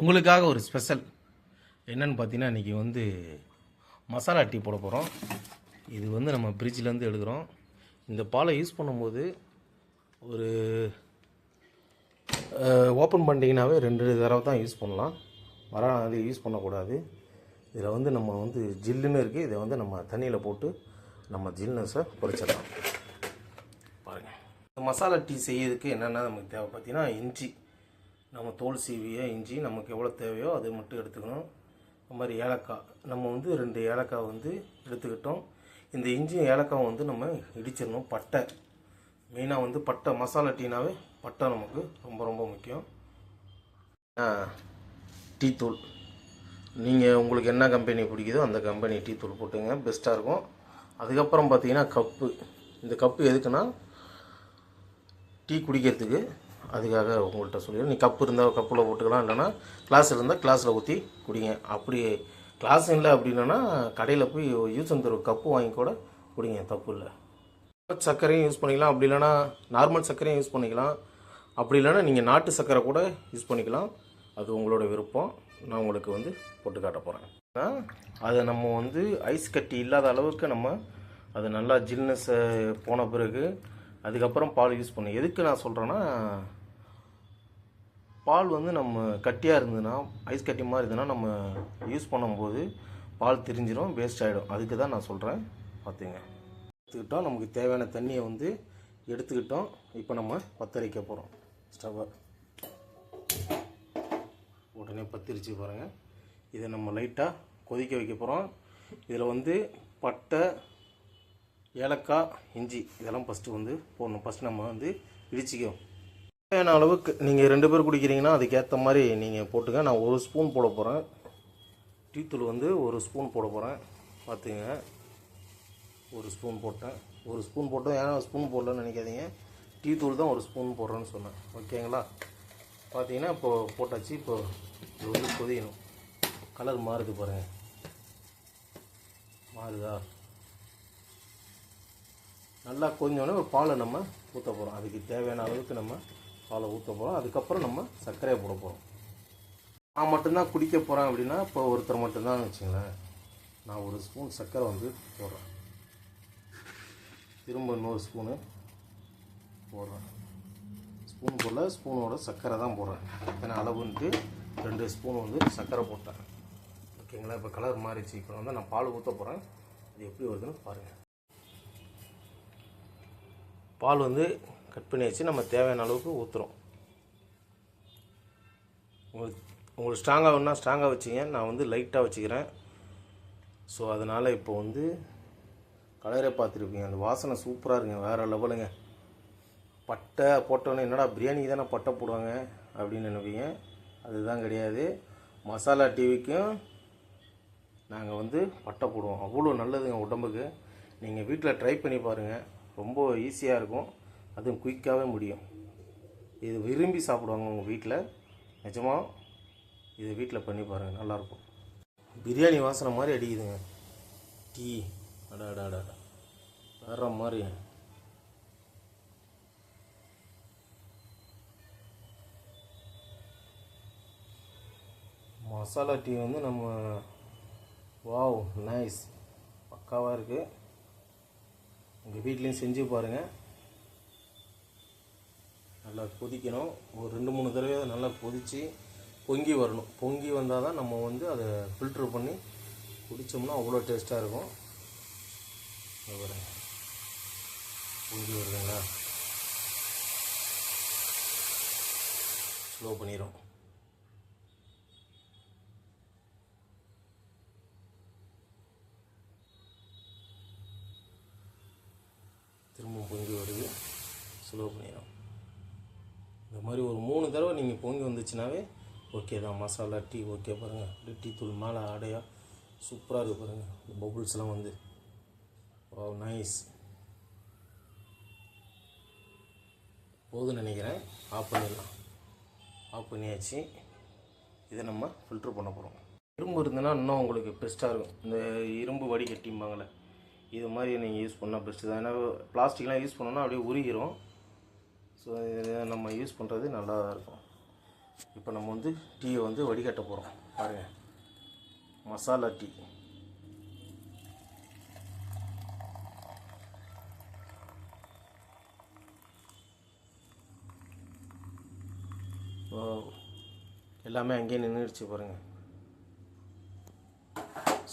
உங்களுக்காக ஒரு ஸ்பெஷல். என்னென்னு பார்த்தீங்கன்னா இன்றைக்கி வந்து மசாலா டீ போட போகிறோம் இது வந்து நம்ம ஃப்ரிட்ஜிலேருந்து எடுக்கிறோம். இந்த பாலை யூஸ் பண்ணும்போது ஒரு ஓப்பன் பண்ணிட்டீங்கன்னாவே ரெண்டு தடவை தான் யூஸ் பண்ணலாம். வர அது யூஸ் பண்ணக்கூடாது. இதில் வந்து நம்ம வந்து ஜில்லுன்னு இருக்குது இதை வந்து நம்ம தண்ணியில் போட்டு நம்ம ஜில்னஸை குறைச்சிடலாம். பாருங்கள் இந்த மசாலா டீ செய்யறதுக்கு என்னென்ன நமக்கு தேவை பார்த்தீங்கன்னா இஞ்சி. நம்ம தோல் சீவிய இஞ்சி நமக்கு எவ்வளோ தேவையோ அது மட்டும் எடுத்துக்கணும். அது மாதிரி ஏலக்காய். நம்ம வந்து ரெண்டு ஏலக்காய் வந்து எடுத்துக்கிட்டோம். இந்த இஞ்சியும் ஏலக்காய் வந்து நம்ம இடிச்சிடணும். பட்டை. மெயினாக வந்து பட்டை. மசாலா டீனாவே பட்டை நமக்கு ரொம்ப ரொம்ப முக்கியம். டீத்தூள் டீ தூள். நீங்கள் உங்களுக்கு என்ன கம்பெனி பிடிக்குதோ அந்த கம்பெனி டீ தூள் போட்டுங்க பெஸ்ட்டாக இருக்கும். அதுக்கப்புறம் பார்த்தீங்கன்னா கப்பு. இந்த கப்பு எதுக்குன்னா டீ குடிக்கிறதுக்கு அதுக்காக உங்கள்கிட்ட சொல்லிடுறேன். நீ கப்பு இருந்தால் கப்பில் போட்டுக்கலாம். இல்லைன்னா கிளாஸ் இருந்தால் கிளாஸில் ஊற்றி குடிங்க. அப்படி கிளாஸ் இல்லை அப்படின்னா கடையில் போய் யூஸ் அந்த கப்பு வாங்கி கூட குடிங்க. தப்பு இல்லை. சர்க்கரையும் யூஸ் பண்ணிக்கலாம். அப்படி இல்லைன்னா நார்மல் சர்க்கரையும் யூஸ் பண்ணிக்கலாம். அப்படி இல்லைன்னா நீங்கள் நாட்டு சர்க்கரை கூட யூஸ் பண்ணிக்கலாம். அது உங்களோட விருப்பம். நான் உங்களுக்கு வந்து போட்டு காட்ட போகிறேன் அதை நம்ம வந்து ஐஸ் கட்டி இல்லாத அளவுக்கு நம்ம அது நல்லா ஜில்னஸ்ஸை போன பிறகு அதுக்கப்புறம் பால் யூஸ் பண்ணு. எதுக்கு நான் சொல்கிறேன்னா பால் வந்து நம்ம கட்டியாக இருந்ததுன்னா ஐஸ் கட்டி மாதிரி இருந்ததுன்னா நம்ம யூஸ் பண்ணும்போது பால் திரிஞ்சிடும் வேஸ்ட் ஆகிடும் அதுக்கு தான் நான் சொல்கிறேன் பார்த்துங்க எடுத்துக்கிட்டோம். நமக்கு தேவையான தண்ணியை வந்து எடுத்துக்கிட்டோம். இப்போ நம்ம பத்தரிக்க போகிறோம் ஸ்டவ்வை உடனே பத்திரிச்சு பாருங்கள் இதை நம்ம லைட்டாக கொதிக்க வைக்க போகிறோம் இதில் வந்து பட்டை ஏலக்காய் இஞ்சி இதெல்லாம் ஃபஸ்ட்டு வந்து போடணும். ஃபஸ்ட்டு நம்ம வந்து இடிச்சிக்கோ தேவையான அளவுக்கு நீங்கள் ரெண்டு பேர் குடிக்கிறீங்கன்னா அதுக்கேற்ற மாதிரி நீங்கள் போட்டுங்க. நான் ஒரு ஸ்பூன் போட போகிறேன் டீத்தூள் வந்து ஒரு ஸ்பூன் போட போகிறேன் பார்த்துங்க ஒரு ஸ்பூன் போட்டேன். ஒரு ஸ்பூன் போட்டோம் ஏன்னா ஸ்பூன் போடலன்னு நினைக்காதீங்க. டீ தூள் தான் ஒரு ஸ்பூன் போடுறேன்னு சொன்னேன். ஓகேங்களா? பார்த்தீங்கன்னா இப்போது போட்டாச்சு. இப்போது இது வந்து கொதிக்கணும். கலர் மாறுது பாருங்கள் மாறுதா? நல்லா கொஞ்சோடனே ஒரு பாலை நம்ம ஊற்ற போகிறோம் அதுக்கு தேவையான அளவுக்கு நம்ம பாலை ஊற்ற போகிறோம் அதுக்கப்புறம் நம்ம சர்க்கரையை போட போகிறோம் நான் மட்டும்தான் குடிக்க போகிறேன் அப்படின்னா இப்போ ஒருத்தர் மட்டும்தான் வச்சுங்களேன். நான் ஒரு ஸ்பூன் சர்க்கரை வந்து போடுறேன். திரும்ப இன்னொரு ஸ்பூனு போடுறேன். ஸ்பூன் போடல ஸ்பூனோட சர்க்கரை தான் போடுறேன். எத்தனை அளவுன்ட்டு ரெண்டு ஸ்பூன் வந்து சர்க்கரை போட்டேன். ஓகேங்களா? இப்போ கலர் மாறிடுச்சு. இப்போ வந்து நான் பால் ஊற்ற போகிறேன் இது எப்படி வருதுன்னு பாருங்கள் பால் வந்து கட் பண்ணி வச்சு நம்ம தேவையான அளவுக்கு ஊற்றுறோம் உங்களுக்கு உங்களுக்கு ஸ்ட்ராங்காக வேணுன்னா ஸ்ட்ராங்காக வச்சிங்க. நான் வந்து லைட்டாக வச்சுக்கிறேன். ஸோ அதனால் இப்போ வந்து கலரே பார்த்துருப்பீங்க. அந்த வாசனை சூப்பராக இருக்குங்க. வேறு லெவலுங்க. பட்டை போட்டோன்னே என்னடா பிரியாணிக்கு தானே பட்டை போடுவாங்க அப்படின்னு நினைப்பீங்க. அதுதான் கிடையாது. மசாலா டிவிக்கும் நாங்கள் வந்து பட்டை போடுவோம். அவ்வளோ நல்லதுங்க உடம்புக்கு. நீங்கள் வீட்டில் ட்ரை பண்ணி பாருங்கள் ரொம்ப ஈஸியாக இருக்கும். அதுவும் குயிக்காகவே முடியும். இது விரும்பி சாப்பிடுவாங்க உங்கள் வீட்டில் நிஜமாக இது வீட்டில் பண்ணி பாருங்கள் நல்லாயிருக்கும் பிரியாணி வாசனை மாதிரி அடிக்குதுங்க. டீ அடா வேற மாதிரி. மசாலா டீ வந்து நம்ம வாவ் நைஸ். பக்காவாக இருக்குது உங்கள் வீட்லேயும் செஞ்சு பாருங்கள் நல்லா கொதிக்கணும். ஒரு ரெண்டு மூணு தடவை அதை நல்லா கொதித்து பொங்கி வரணும். பொங்கி வந்தால் தான் நம்ம வந்து அதை ஃபில்ட்ரு பண்ணி குடித்தோம்னா அவ்வளோ டேஸ்ட்டாக இருக்கும். பொங்கி வருதுங்களா? ஸ்லோ பண்ணிடும் திரும்ப பொங்கி வருது ஸ்லோ பண்ணிடும் இந்த மாதிரி ஒரு மூணு தடவை நீங்கள் பொங்கி வந்துச்சுனாவே ஓகே தான் மசாலா டீ ஓகே பாருங்கள் அப்படியே டீ தூள் மேலே ஆடையாக சூப்பராக இருக்குது பாருங்கள் பபுள்ஸ்லாம் வந்து. ஓ நைஸ் போதும்னு நினைக்கிறேன். ஆஃப் பண்ணிடலாம். ஆஃப் பண்ணியாச்சு. இதை நம்ம ஃபில்ட்ரு பண்ண போகிறோம் இரும்பு இருந்ததுன்னா இன்னும் உங்களுக்கு பெஸ்ட்டாக இருக்கும். இந்த இரும்பு வடிகட்டிம்பாங்களே இது மாதிரி நீங்கள் யூஸ் பண்ணால் பெஸ்ட்டு தான். ஏன்னா பிளாஸ்டிக்லாம் யூஸ் பண்ணோன்னா அப்படியே உருகிரும். ஸோ இதை நம்ம யூஸ் பண்ணுறது நல்லா தான் இருக்கும். இப்போ நம்ம வந்து டீயை வந்து வடிகட்ட போகிறோம் பாருங்கள் மசாலா டீ. எல்லாமே அங்கேயே நின்றுடுச்சு பாருங்கள்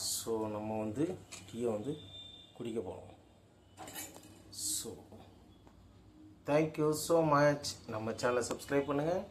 ஸோ நம்ம வந்து டீயை வந்து குடிக்க போகிறோம் ஸோ தேங்க்யூ ஸோ மச் நம்ம சேனலை சப்ஸ்கிரைப் பண்ணுங்கள்